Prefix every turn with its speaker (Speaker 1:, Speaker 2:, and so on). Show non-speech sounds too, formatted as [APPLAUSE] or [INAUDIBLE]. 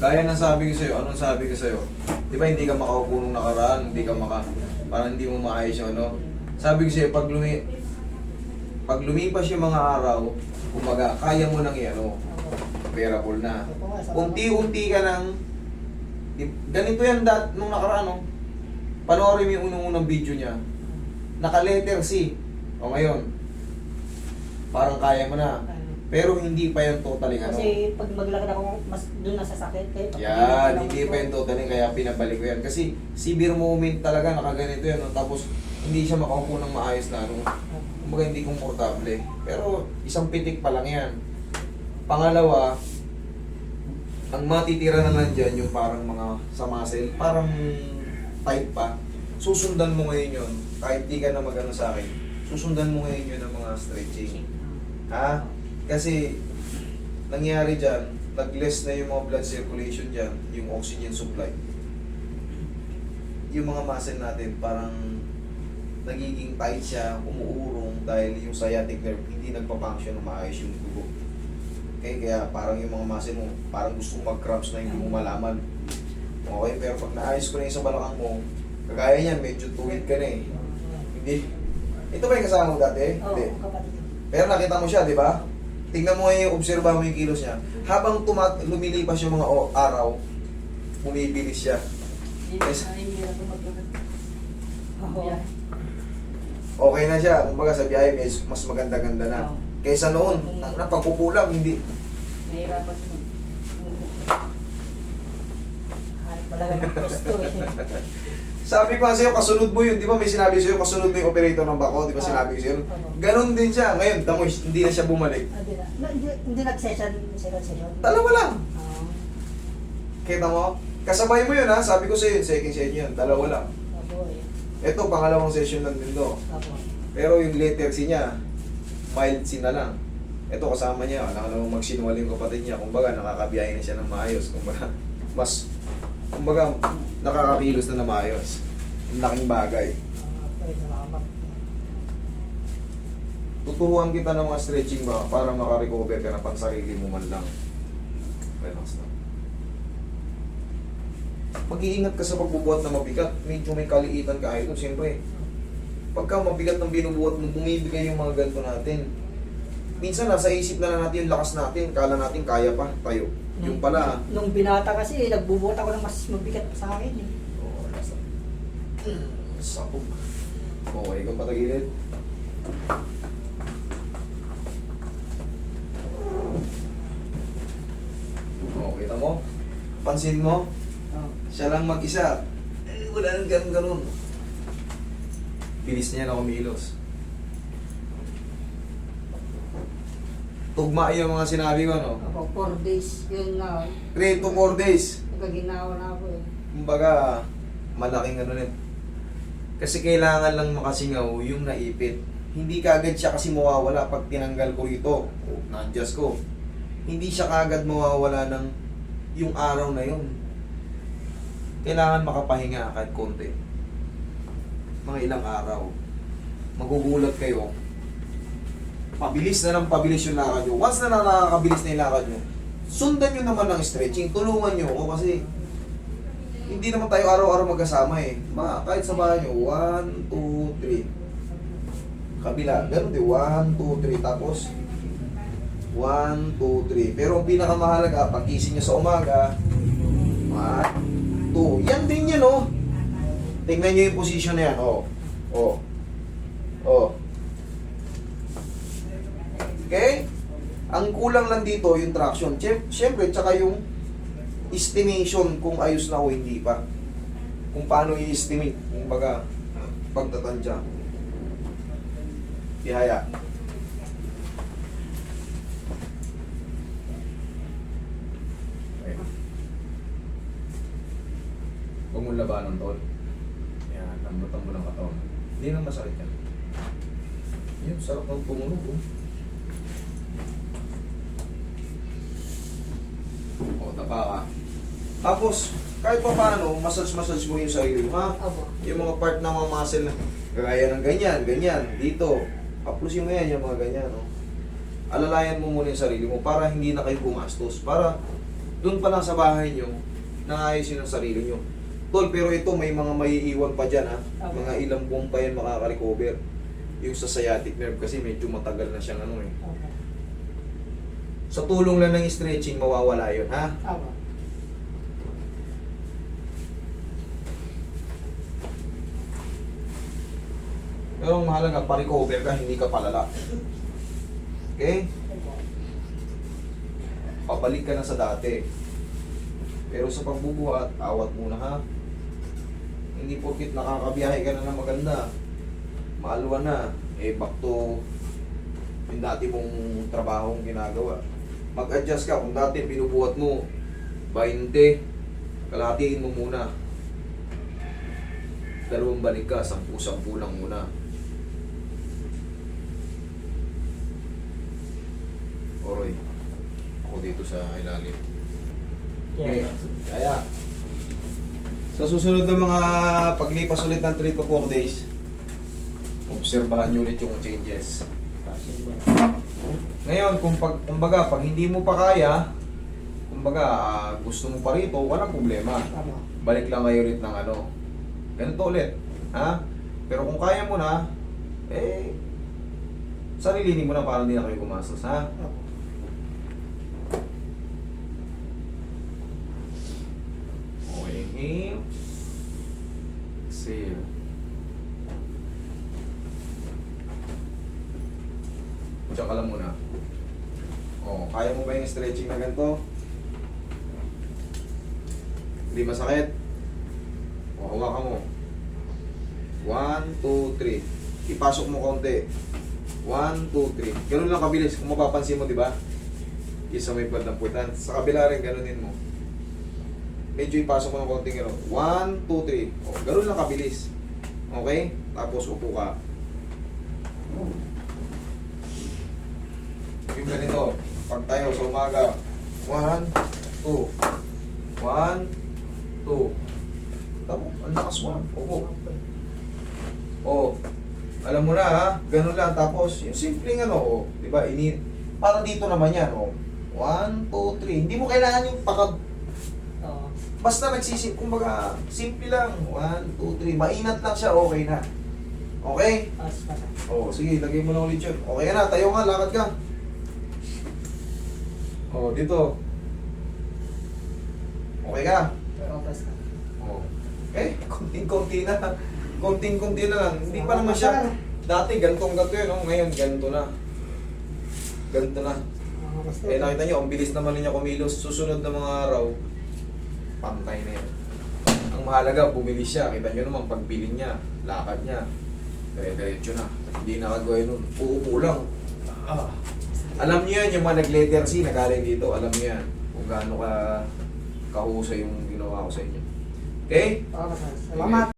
Speaker 1: Gaya ng sabi ko sa'yo, anong sabi ko sa'yo? Di ba hindi ka makaupo nung nakaraan, hindi ka maka, parang hindi mo maayos yung ano? Sabi ko sa'yo, pag lumi, pag lumipas yung mga araw, kumbaga, kaya mo nang ano, bearable na. Unti-unti ka nang, ganito yan dat, nung nakaraan, no? Panoorin mo yung unang-unang video niya. Naka-letter C. O ngayon, parang kaya mo na. Pero hindi pa yan totally ano.
Speaker 2: kasi pag maglakad ako, mas doon na sa sakit. Kaya
Speaker 1: Yan, hindi pa yung totally kaya pinabalik ko yan. Kasi severe moment talaga, nakaganito yan. no? Tapos hindi siya makaupo ng maayos na ano. Kumbaga hindi komportable. Pero isang pitik pa lang yan. Pangalawa, ang matitira na lang dyan yung parang mga sa muscle, parang tight pa. Susundan mo ngayon yun, kahit di ka na magano sa akin, susundan mo ngayon yun ng mga stretching. Ha? Kasi, nangyari dyan, nag-less na yung mga blood circulation dyan, yung oxygen supply. Yung mga muscle natin, parang nagiging tight siya, umuurong dahil yung sciatic nerve hindi nagpa-function na maayos yung dugo. Okay, kaya parang yung mga muscle mo, parang gusto mo mag-cramps na hindi mo malaman. Okay, pero pag naayos ko na yung sa balakang mo, kagaya niyan, medyo tuwid ka na eh. Hindi. Ito ba yung kasama mo dati?
Speaker 2: Oo,
Speaker 1: Hindi.
Speaker 2: kapatid.
Speaker 1: Pero nakita mo siya, di ba? Tingnan mo ngayon, obserba mo yung kilos niya. Habang tumat lumilipas yung mga o- araw, bumibilis siya. Yes.
Speaker 2: Oo.
Speaker 1: Okay na siya. Kumbaga sa biyahe, mas, mas maganda-ganda na. Kaysa noon, na- napagkukulang, hindi.
Speaker 2: Nahirapan mo. Hanap talaga ng gusto eh. [LAUGHS]
Speaker 1: Sabi ko sa'yo, kasunod mo yun. Di ba may sinabi sa'yo, kasunod mo yung operator ng bako? Di ba sinabi ko sa'yo? Ganon din siya. Ngayon, damo, hindi na siya bumalik.
Speaker 2: Ah, di na. Na- Hindi, hindi nag-session, second session.
Speaker 1: Dalawa lang.
Speaker 2: Oo.
Speaker 1: Kita mo? Kasabay mo yun ha. Sabi ko sa'yo, second session yun. Dalawa lang.
Speaker 2: Opo eh.
Speaker 1: Ito, pangalawang session lang din to.
Speaker 2: Opo.
Speaker 1: Pero yung letter C niya, mild C na lang. Ito kasama niya, alam namang magsinungaling yung kapatid niya. Kumbaga, nakakabiyahe na siya ng maayos. Kumbaga, [LAUGHS] mas, kumbaga, nakakakilos na na maayos. Ang laking bagay. Tuturuan kita ng mga stretching ba para makarecover ka na pang sarili mo man lang. Relax lang. Mag-iingat ka sa pagbubuhat na mabigat. Medyo may kaliitan ka ito, siyempre. Pagka mabigat ng binubuhat mo, bumibigay yung mga ganito natin. Minsan nasa isip na lang natin yung lakas natin, kala natin kaya pa, tayo. Yung pala,
Speaker 2: Nung binata kasi, nagbubuhat ako ng mas mabigat pa sa akin eh.
Speaker 1: Oo, lang. Sabog. Okay, ikaw patagilid. Oo, kita mo? Pansin mo?
Speaker 2: Oo.
Speaker 1: Siya lang mag-isa. Eh, wala nang ganun-ganun. Bilis niya na kumilos. Tugma yung mga sinabi ko, no?
Speaker 2: Ako, four days, yun na.
Speaker 1: 3 to 4 days.
Speaker 2: Nagaginawa na ako eh.
Speaker 1: Kumbaga, malaking ano rin. Kasi kailangan lang makasingaw yung naipit. Hindi kagad siya kasi mawawala pag tinanggal ko ito. O, na-adjust ko. Hindi siya kagad mawawala ng yung araw na yun. Kailangan makapahinga kahit konti. Mga ilang araw. Magugulat kayo. Pabilis na ng pabilis yung lakad nyo. Once na nakakabilis na yung lakad nyo, sundan nyo naman ng stretching. Tulungan nyo ako kasi hindi naman tayo araw-araw magkasama eh. Ma, kahit sa bahay nyo, 1, 2, 3. Kabila, ganun din, 1, 2, 3. Tapos, 1, 2, 3. Pero ang pinakamahalaga, pagkising nyo sa umaga, 1, 2. Yan din yan, oh. Tingnan nyo yung position na yan, oh. Oh. Oh. Okay? Ang kulang lang dito, yung traction. Siyem- Siyempre, tsaka yung estimation kung ayos na o hindi pa. Kung paano i-estimate, kung baga, pagtatansya. Ihaya. Okay. Huwag mong labanan, tol. Yan, lambutan mo ng katawan. Hindi na masakit yan. Yun, sarap ng tumunog, oh. O, tapa ka. Tapos, kahit pa paano, massage-massage mo yung sarili mo, ha?
Speaker 2: Opo.
Speaker 1: Yung mga part ng mga muscle na, kagaya ng ganyan, ganyan, dito. Aplusin mo yan, yung mga ganyan, no? alalayan mo muna yung sarili mo para hindi na kayo gumastos. Para doon pa lang sa bahay nyo, naayos yun ang sarili nyo. Tol, pero ito may mga maiiwan pa dyan ha.
Speaker 2: Tama.
Speaker 1: Mga ilang buwan pa yan makaka-recover. Yung sa sciatic nerve kasi medyo matagal na siyang ano eh. Sa tulong lang ng stretching, mawawala yun ha.
Speaker 2: Opo.
Speaker 1: Pero ang mahalaga, pa-recover ka, hindi ka palala. Okay? Pabalik ka na sa dati. Pero sa pagbubuhat, awat muna ha. Hindi porkit nakakabiyahe ka na ng maganda. Maalwa na. Eh, back to yung dati mong trabahong ginagawa. Mag-adjust ka. Kung dati binubuhat mo 20, kalahatiin mo muna. Dalawang balik ka, 10-10 lang muna. Oroy, ako dito sa ilalim. Okay. Kaya, sa susunod ng mga paglipas ulit ng 3 to 4 days, obserbahan nyo ulit yung changes. Ngayon, kung pag, kumbaga, pag hindi mo pa kaya, kumbaga, ah, gusto mo pa rito, walang problema.
Speaker 2: Opo.
Speaker 1: Balik lang kayo ulit ng ano. Ganito ulit. Ha? Pero kung kaya mo na, eh, sarilinin mo na para hindi na kayo gumastos, ha?
Speaker 2: Opo.
Speaker 1: Tsaka lang muna. Oh, kaya mo ba yung stretching na ganito? Hindi masakit? O, hawakan mo. One, two, three. Ipasok mo konti. One, two, three. Ganun lang kabilis. Kung mapapansin mo, di ba? Isa may bad ng puwitan. Sa kabila rin, ganunin mo medyo ipasok mo ng konting gano'n. One, two, three. O, ganun lang kabilis. Okay? Tapos upo ka. Ganito. Pag tayo sa umaga. One, two. One, two. Tamo, ang lakas mo. Upo. O, alam mo na ha, ganun lang. Tapos, yung simpleng ano, o, di ba, ini, para dito naman yan, o. One, two, three. Hindi mo kailangan yung pakag
Speaker 2: Oo.
Speaker 1: Basta nagsisip, kumbaga, simple lang. One, two, three. Mainat lang siya, okay na. Okay? Oo, oh, sige, lagay mo na ulit yun. Okay ka na, tayo nga, lakad ka. Oh, dito. Okay ka?
Speaker 2: Oo, pas ka.
Speaker 1: Oo. Okay, konting-konti na. Konting-konti na lang. Hindi pa naman siya. Dati, gantong ganto yun, no? ngayon, ganto na. Ganto na.
Speaker 2: Pas
Speaker 1: Eh, nakita nyo, ang bilis naman niya kumilos. Susunod na mga araw, pantay na yan. Ang mahalaga, bumili siya. Kita nyo naman, pagbilin niya, lakad niya, dire-diretso na. Hindi nakagawa nun. Uupo lang. Ah. Alam niyo yan, yung mga nag-letter C, nagaling dito, alam niyo yan. Kung gaano ka kahusay yung ginawa ko sa inyo. Okay?
Speaker 2: Salamat.